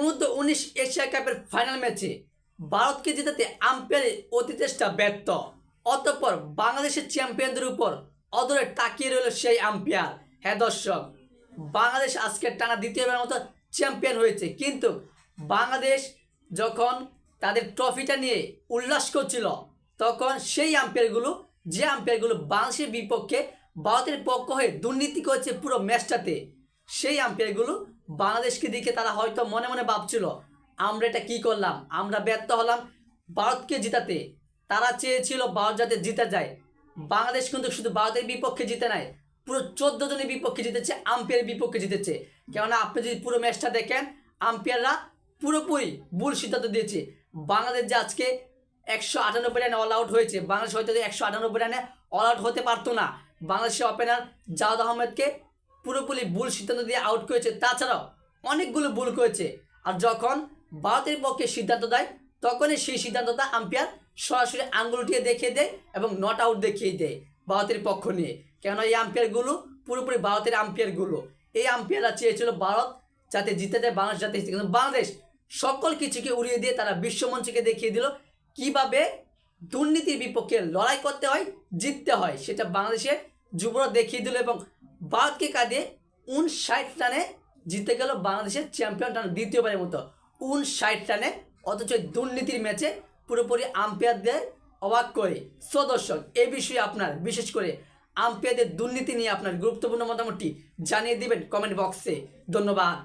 উনত্তর উনিশ এশিয়া কাপের ফাইনাল ম্যাচে ভারতকে জেতাতে আম্পায়ারের অতি চেষ্টা ব্যর্থ। অতঃপর বাংলাদেশের চ্যাম্পিয়নদের উপর অদরে তাকিয়ে রইল সেই আম্পায়ার। হ্যাঁ দর্শক, বাংলাদেশ আজকের টানা দ্বিতীয়বার মতো চ্যাম্পিয়ন হয়েছে। কিন্তু বাংলাদেশ যখন তাদের ট্রফিটা নিয়ে উল্লাস করছিল, তখন সেই আম্পায়ারগুলো, যে আম্পায়ারগুলো বাংলাদেশের বিপক্ষে ভারতের পক্ষ হয়ে দুর্নীতি করেছে পুরো ম্যাচটাতে, সেই আম্পায়ারগুলো বাংলাদেশকে দিকে তারা হয়তো মনে মনে ভাবছিল, আমরা এটা কি করলাম? আমরা ব্যর্থ হলাম ভারতকে জিতাতে। তারা চেয়েছিল ভারত যাতে জিতে যায়। বাংলাদেশ কিন্তু শুধু ভারতের বিপক্ষে জিতে নাই, পুরো চোদ্দ জনের বিপক্ষে জিতেছে, আম্পায়ারের বিপক্ষে জিতেছে। কেননা আপনি যদি পুরো ম্যাচটা দেখেন, আম্পায়াররা পুরোপুরি ভুল সিদ্ধান্ত দিয়েছে। বাংলাদেশ যে আজকে একশো আটানব্বই রানে অল আউট হয়েছে, বাংলাদেশ হয়তো একশো আটানব্বই রানে অল আউট হতে পারতো না। বাংলাদেশের ওপেনার জাওয়াদ আহমেদকে পুরোপুরি ভুল সিদ্ধান্ত দিয়ে আউট করেছে। তাছাড়াও অনেকগুলো ভুল করেছে। আর যখন ভারতের পক্ষে সিদ্ধান্ত দেয়, তখনই সেই সিদ্ধান্তটা আম্পায়ার সরাসরি আঙ্গুল উঠিয়ে দেখিয়ে দেয় এবং নট আউট দেখিয়ে দেয় ভারতের পক্ষ নিয়ে। কেন এই আম্পায়ারগুলো পুরোপুরি ভারতের আম্পায়ারগুলো এই আম্পায়াররা চেয়েছিল ভারত যাতে জিতে যায়, বাংলাদেশ যাতে জিতে কিন্তু বাংলাদেশ সকল কিছুকে উড়িয়ে দিয়ে তারা বিশ্বমঞ্চকে দেখিয়ে দিল কীভাবে দুর্নীতির বিপক্ষে লড়াই করতে হয়, জিততে হয়, সেটা বাংলাদেশের যুবরা দেখিয়ে দিল এবং ভারতকে কাঁদে উনষাট রানে জিতে গেল বাংলাদেশের চ্যাম্পিয়ন টান দ্বিতীয়বারের মতো। উনষাট রানে অথচ দুর্নীতির ম্যাচে পুরোপুরি আম্পায়ারদের অবাক করে। সো দর্শক, এ বিষয়ে আপনার, বিশেষ করে আম্পায়ারদের দুর্নীতি নিয়ে আপনার গুরুত্বপূর্ণ মতামতটি জানিয়ে দিবেন কমেন্ট বক্সে। ধন্যবাদ।